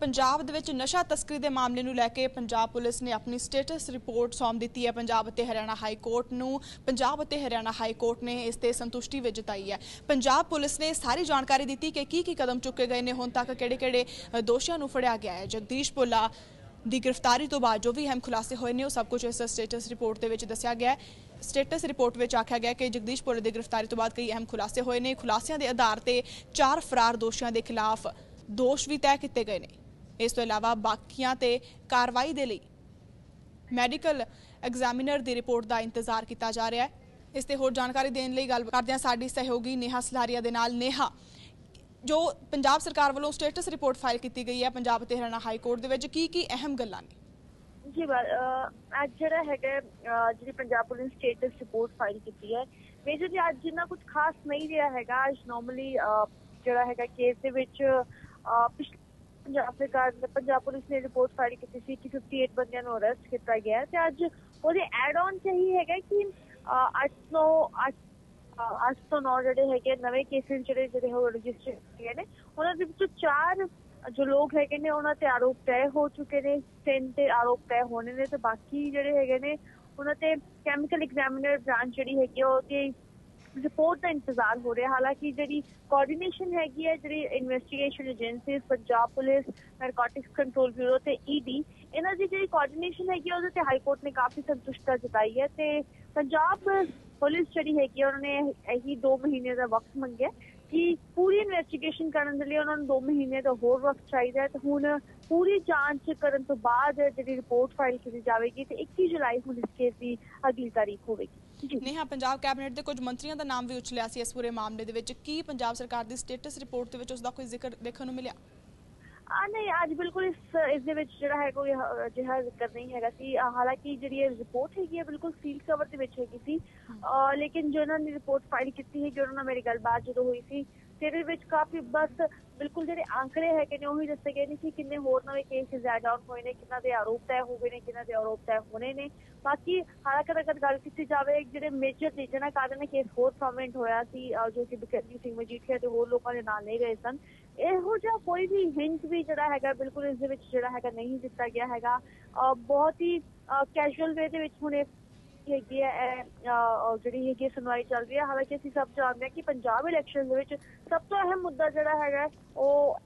ਪੰਜਾਬ ਦੇ ਵਿੱਚ ਨਸ਼ਾ ਤਸਕਰੀ ਦੇ ਮਾਮਲੇ ਨੂੰ ਲੈ ਕੇ ਪੰਜਾਬ ਪੁਲਿਸ ਨੇ ਆਪਣੀ ਸਟੇਟਸ ਰਿਪੋਰਟ ਸੌਂਪ ਦਿੱਤੀ ਹੈ। ਪੰਜਾਬ ਅਤੇ ਹਰਿਆਣਾ ਹਾਈ ਕੋਰਟ ਨੂੰ, ਪੰਜਾਬ ਅਤੇ ਹਰਿਆਣਾ ਹਾਈ ਕੋਰਟ ਨੇ ਇਸ ਤੇ ਸੰਤੁਸ਼ਟੀ ਵੀ ਜਤਾਈ ਹੈ। ਪੰਜਾਬ ਪੁਲਿਸ ਨੇ ਸਾਰੀ ਜਾਣਕਾਰੀ ਦਿੱਤੀ ਕਿ ਕੀ ਕੀ ਕਦਮ ਚੁੱਕੇ ਗਏ ਨੇ, ਹੁਣ ਤੱਕ ਕਿਹੜੇ-ਕਿਹੜੇ ਦੋਸ਼ੀਆਂ ਨੂੰ ਫੜਿਆ ਗਿਆ ਹੈ। ਜਗਦੀਸ਼ ਭੋਲਾ ਦੀ ਗ੍ਰਿਫਤਾਰੀ ਤੋਂ ਬਾਅਦ ਜੋ ਵੀ ਅਹਿਮ ਖੁਲਾਸੇ ਹੋਏ ਨੇ, ਉਹ ਸਭ ਕੁਝ ਇਸ ਸਟੇਟਸ ਰਿਪੋਰਟ ਦੇ ਵਿੱਚ ਦੱਸਿਆ ਗਿਆ ਹੈ। ਸਟੇਟਸ ਰਿਪੋਰਟ ਵਿੱਚ ਆਖਿਆ ਗਿਆ ਕਿ ਜਗਦੀਸ਼ ਭੁੱਲਾ ਦੀ ਗ੍ਰਿਫਤਾਰੀ ਤੋਂ ਬਾਅਦ ਕਈ ਅਹਿਮ ਖੁਲਾਸੇ ਹੋਏ ਨੇ। ਖੁਲਾਸਿਆਂ ਦੇ ਆਧਾਰ ਤੇ ਚਾਰ ਫਰਾਰ ਦੋਸ਼ੀਆਂ ਦੇ ਖਿਲਾਫ ਦੋਸ਼ ਵੀ ਤੈਅ ਕੀਤੇ ਗਏ ਨੇ। ਇਸ ਤੋਂ ਇਲਾਵਾ ਬਾਕੀਆਂ ਤੇ ਕਾਰਵਾਈ ਦੇ ਲਈ ਮੈਡੀਕਲ ਐਗਜ਼ਾਮੀਨਰ ਦੀ ਰਿਪੋਰਟ ਦਾ ਇੰਤਜ਼ਾਰ ਕੀਤਾ ਜਾ ਰਿਹਾ ਹੈ। ਇਸ ਤੇ ਹੋਰ ਜਾਣਕਾਰੀ ਦੇਣ ਲਈ ਗੱਲ ਕਰਦੇ ਹਾਂ ਸਾਡੀ ਸਹਿਯੋਗੀ ਨੇਹਾ ਸਲਾਰੀਆ ਦੇ ਨਾਲ। ਨੇਹਾ, ਜੋ ਪੰਜਾਬ ਸਰਕਾਰ ਵੱਲੋਂ ਸਟੇਟਸ ਰਿਪੋਰਟ ਫਾਈਲ ਕੀਤੀ ਗਈ ਹੈ ਪੰਜਾਬ ਅਤੇ ਹਰਿਆਣਾ ਹਾਈ ਕੋਰਟ ਦੇ ਵਿੱਚ, ਕੀ ਕੀ ਅਹਿਮ ਗੱਲਾਂ ਨੇ? ਜੀ ਅੱਜ ਜਿਹੜਾ ਹੈਗਾ ਜਿਹੜੀ Punjab police status report file ਕੀਤੀ ਹੈ ਮੇਜਰਲੀ ਅੱਜ ਜਿੰਨਾ ਕੁਝ ਖਾਸ ਨਹੀਂ ਰਿਹਾ ਹੈਗਾ। ਅੱਜ ਨਾਰਮਲੀ ਜਿਹੜਾ ਹੈਗਾ ਕੇਸ ਦੇ ਵਿੱਚ ਪਿਛਲੇ ਪੰਜਾਬ ਸਰਕਾਰ ਨੇ ਪੰਜਾਬ ਪੁਲਿਸ ਨੇ ਰਿਪੋਰਟ ਫਾਈਲ ਕੀਤੀ ਸੀ ਕਿ 58 ਬੰਦਿਆਂ ਨੂੰ ਅਰੈਸਟ ਕੀਤਾ ਗਿਆ ਤੇ ਅੱਜ ਉਹਦੇ ਐਡ ਆਨ ਚ ਹੈਗਾ ਕਿ 800 ਅੱਠ ਤੋਂ ਨੌ ਜਿਹੜੇ ਹੈਗੇ ਨਵੇਂ ਕੇਸਿਸ ਜਿਹੜੇ ਜਿਹੜੇ ਹੋ ਰਜਿਸਟਰ ਕੀਤੇ ਨੇ, ਉਹਨਾਂ ਦੇ ਵਿੱਚੋਂ ਚਾਰ ਜੋ ਲੋਕ ਹੈਗੇ ਨੇ, ਉਹਨਾਂ ਤੇ ਆਰੋਪ ਤੈਅ ਹੋ ਚੁੱਕੇ ਨੇ, ਤਿੰਨ ਤੇ ਆਰੋਪ ਤੈਅ ਹੋਣੇ ਨੇ ਤੇ ਬਾਕੀ ਜਿਹੜੇ ਹੈਗੇ ਨੇ, ਉਹਨਾਂ ਤੇ ਕੈਮੀਕਲ ਐਗਜ਼ਾਮੀਨਰ ਬ੍ਰਾਂਚ ਜਿਹੜੀ ਹੈਗੀ ਆ, ਉਹਦੀ ਰਿਪੋਰਟ ਦਾ ਇੰਤਜ਼ਾਰ ਹੋ ਰਿਹਾ। ਹਾਲਾਂਕਿ ਜਿਹੜੀ ਕੋਆਰਡੀਨੇਸ਼ਨ ਹੈਗੀ ਹੈ ਜਿਹੜੀ investigation agencies Punjab police Narcotics Control Bureau ਤੇ ਈਡੀ ਇਹਨਾਂ ਦੀ ਜਿਹੜੀ ਕੋਆਰਡੀਨੇਸ਼ਨ ਹੈਗੀ ਆ, ਉਹਦੇ ਤੇ ਹਾਈ ਕੋਰਟ ਨੇ ਕਾਫੀ ਸੰਤੁਸ਼ਟਤਾ ਜਤਾਈ ਹੈ ਤੇ ਪੰਜਾਬ ਪੁਲਿਸ ਜਿਹੜੀ ਹੈਗੀ ਆ, ਉਹਨਾਂ ਨੇ ਇਹੀ 2 ਮਹੀਨੇ ਦਾ ਵਕਤ ਮੰਗਿਆ। ਕਿ ਪੂਰੀ ਇਨਵੈਸਟੀਗੇਸ਼ਨ ਕਰਨ ਦੇ ਲਈ ਉਹਨਾਂ ਨੂੰ 2 ਮਹੀਨੇ ਦਾ ਹੋਰ ਵਕਤ ਚਾਹੀਦਾ ਹੈ। ਤੇ ਹੁਣ ਪੂਰੀ ਜਾਂਚ ਕਰਨ ਤੋਂ ਬਾਅਦ ਜਿਹੜੀ ਰਿਪੋਰਟ ਫਾਈਲ ਕੀਤੀ ਜਾਵੇਗੀ, ਤੇ 21 ਜੁਲਾਈ ਹੁਣ ਇਸ ਕੇਸ ਦੀ ਅਗਲੀ ਤਾਰੀਖ ਹੋਵੇਗੀ। ਨੇਹਾ, ਪੰਜਾਬ ਕੈਬਨਿਟ ਦੇ ਕੁਝ ਮੰਤਰੀਆਂ ਦਾ ਨਾਮ ਵੀ ਉਛਲਿਆ ਸੀ ਇਸ ਪੂਰੇ ਮਾਮਲੇ ਦੇ ਵਿੱਚ। ਕੀ ਪੰਜਾਬ ਸਰਕਾਰ ਦੀ ਸਟੇਟਸ ਰਿਪੋਰਟ ਦੇ ਵਿੱਚ ਉਸ ਦਾ ਕੋਈ ਜ਼ਿਕਰ ਦੇਖਣ ਨੂੰ ਮਿਲਿਆ? ਆ ਨਹੀਂ ਅੱਜ ਬਿਲਕੁਲ ਇਸ ਇਸ ਦੇ ਵਿੱਚ ਜਿਹੜਾ ਹੈ ਕੋਈ ਅਜਿਹਾ ਜ਼ਿਕਰ ਨਹੀਂ ਹੈਗਾ ਸੀ। ਹਾਲਾਂਕਿ ਜਿਹੜੀ ਇਹ ਰਿਪੋਰਟ ਹੈਗੀ ਹੈ ਬਿਲਕੁਲ ਸੀਲ ਕਵਰ ਦੇ ਵਿੱਚ ਹੈਗੀ ਸੀ। ਲੇਕਿਨ ਜੋ ਉਹਨਾਂ ਨੇ ਰਿਪੋਰਟ ਫਾਈਲ ਕੀਤੀ ਹੈ ਕਿ ਉਹਨਾਂ ਨਾਲ ਮੇਰੀ ਗੱਲਬਾਤ ਜਦੋਂ ਹੋਈ ਸੀ ਕਾਫੀ ਬਸ ਬਿਲਕੁਲ ਜਿਹੜੇ ਆંકੜੇ ਹੈਗੇ ਨੇ ਉਹੀ ਦੱਸੇ ਗਏ ਨੇ ਕਿ ਕਿੰਨੇ ਹੋਰ ਨਵੇਂ ਕੇਸਿਸ ਐਡ ਆਨ ਹੋਏ ਨੇ, ਕਿੰਨਾ ਦੇ ਆਰੋਪ ਤੈਅ ਹੋ ਗਏ ਨੇ, ਕਿੰਨਾ ਦੇ ਆਰੋਪ ਤੈਅ ਹੋਣੇ ਨੇ। ਬਾਕੀ ਹਾਲਾਂਕਿ ਅਗਰ ਗੱਲ ਕੀਤੀ ਜਾਵੇ ਜਿਹੜੇ ਮੇਜਰ ਨੇ ਜਿਹਨਾਂ ਕਾਰਨ ਕੇਸ ਹੋਰ ਪ੍ਰੋਮਿਨੈਂਟ ਹੋਇਆ ਸੀ ਜੋ ਕਿ ਬਕਰਜੀਤ ਸਿੰਘ ਮਜੀਠੀਆ ਤੇ ਹੋਰ ਲੋਕਾਂ ਦੇ ਨਾਲ ਨਹੀਂ ਗਏ ਸਨ, ਇਹੋ ਜਿਹਾ ਕੋਈ ਵੀ ਹਿੰਟ ਵੀ ਜਿਹੜਾ ਹੈਗਾ, ਬਿਲਕੁਲ ਇਸ ਦੇ ਵਿੱਚ ਜਿਹੜਾ ਹੈਗਾ ਨਹੀਂ ਦਿੱਤਾ ਗਿਆ ਹੈਗਾ। ਬਹੁਤ ਹੀ ਕੈਜੂਅਲ ਵੇ ਦੇ ਵਿੱਚ ਹੁਣ ਇਹ ਹੈਗੀ ਹੈ ਜਿਹੜੀ ਹੈਗੀ ਸੁਣਵਾਈ ਚੱਲ ਰਹੀ ਹੈ। ਹਾਲਾਂਕਿ ਅਸੀਂ ਸਭ ਜਾਣਦੇ ਹਾਂ ਕਿ ਪੰਜਾਬ ਇਲੈਕਸ਼ਨ ਦੇ ਵਿੱਚ ਸਭ ਤੋਂ ਅਹਿਮ ਮੁੱਦਾ ਜਿਹੜਾ ਹੈਗਾ, ਉਹ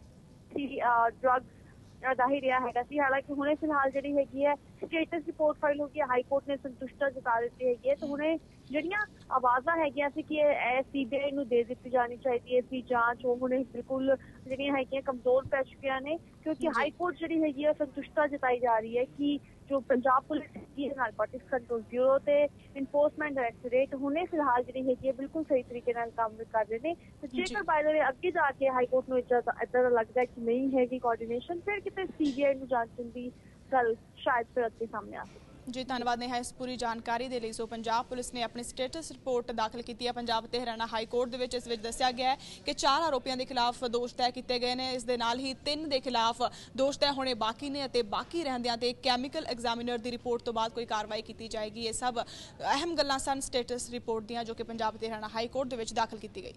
ਸੀ ਡਰੱਗਸ ਦਾ ਹੀ ਰਿਹਾ ਹੈਗਾ ਸੀ। ਹਾਲਾਂਕਿ ਹੁਣੇ ਫਿਲਹਾਲ ਜਿਹੜੀ ਹੈਗੀ ਹੈ ਸਟੇਟਸ ਰਿਪੋਰਟ ਫਾਈਲ ਹੋ ਗਈ ਹਾਈ ਕੋਰਟ ਨੇ ਸੰਤੁਸ਼ਟਤਾ ਜਤਾ ਦਿੱਤੀ ਹੈਗੀ ਹੈ। ਤੇ ਹੁਣੇ ਜਿਹੜੀਆਂ ਆਵਾਜ਼ਾਂ ਹੈਗੀਆਂ ਸੀ ਕਿ ਇਹ ਸੀਬੀਆਈ ਨੂੰ ਦੇ ਦਿੱਤੀ ਜਾਣੀ ਚਾਹੀਦੀ ਹੈ ਸੀ ਜਾਂਚ ਉਹ ਹੁਣੇ ਬਿਲਕੁਲ ਜਿਹੜੀਆਂ ਹੈਗੀਆਂ ਕਮਜ਼ੋਰ ਪੈ ਚੁੱਕੀਆਂ ਨੇ ਕਿਉਂਕਿ। ਹਾਈ ਕੋਰਟ ਜਿਹੜੀ ਹੈਗੀ ਹੈ ਸੰਤੁਸ਼ਟਤਾ ਜਤਾਈ ਜਾ ਰਹੀ ਹੈ ਕਿ ਜੋ ਪੰਜਾਬ ਪੁਲਿਸ ਹੈ ਨਾਰਕੋਟਿਕਸ ਕੰਟਰੋਲ ਬਿਊਰੋ ਤੇ ਇਨਫੋਰਸਮੈਂਟ ਡਾਇਰੈਕਟੋਰੇਟ ਹੁਣੇ ਫਿਲਹਾਲ ਜਿਹੜੀ ਹੈਗੀ ਹੈ ਬਿਲਕੁਲ ਸਹੀ ਤਰੀਕੇ ਨਾਲ ਕੰਮ ਕਰ ਰਹੇ ਨੇ ਤੇ। ਜੇਕਰ ਬਾਈ ਵੇ ਅੱਗੇ ਜਾ ਕੇ ਹਾਈ ਕੋਰਟ ਨੂੰ ਇਦਾਂ ਦਾ ਲੱਗਦਾ ਕਿ ਨਹੀਂ ਹੈਗੀ ਕੋਆਰਡੀਨੇਸ਼ਨ ਫਿਰ ਕਿਤੇ ਸੀਬੀਆਈ ਨੂੰ ਜਾਂਚਣ ਦੀ ਗੱਲ ਸ਼ਾਇਦ ਫਿਰ ਅੱਗੇ ਸਾਹਮਣੇ ਆ ਸਕਦੀ ਜੀ, ਧੰਨਵਾਦ ਨੇਹਾ ਇਸ ਪੂਰੀ ਜਾਣਕਾਰੀ ਦੇ ਲਈ। ਸੋ ਪੰਜਾਬ ਪੁਲਿਸ ਨੇ ਆਪਣੀ ਸਟੇਟਸ ਰਿਪੋਰਟ ਦਾਖਲ ਕੀਤੀ ਹੈ। ਪੰਜਾਬ ਤੇ ਹਰਿਆਣਾ ਹਾਈ ਕੋਰਟ ਦੇ ਵਿੱਚ ਇਸ ਵਿੱਚ ਦੱਸਿਆ ਗਿਆ ਹੈ ਕਿ ਚਾਰ ਆਰੋਪੀਆਂ ਦੇ ਖਿਲਾਫ ਦੋਸ਼ ਤੈਅ ਕੀਤੇ ਗਏ ਨੇ। ਇਸ ਦੇ ਨਾਲ ਹੀ ਤਿੰਨ ਦੇ ਖਿਲਾਫ ਦੋਸ਼ ਤੈਅ ਹੋਣੇ ਬਾਕੀ ਨੇ ਅਤੇ ਬਾਕੀ ਰਹਿੰਦਿਆਂ ਤੇ ਕੈਮੀਕਲ ਐਗਜ਼ਾਮੀਨਰ ਦੀ ਰਿਪੋਰਟ ਤੋਂ ਬਾਅਦ ਕੋਈ ਕਾਰਵਾਈ ਕੀਤੀ ਜਾਏਗੀ। ਇਹ ਸਭ ਅਹਿਮ ਗੱਲਾਂ ਸਨ ਸਟੇਟਸ ਰਿਪੋਰਟ ਦੀਆਂ ਜੋ ਕਿ ਪੰਜਾਬ ਤੇ ਹਰਿਆਣਾ ਹਾਈ ਕੋਰਟ ਦੇ ਵਿੱਚ ਦਾਖਲ ਕੀਤੀ ਗਈ।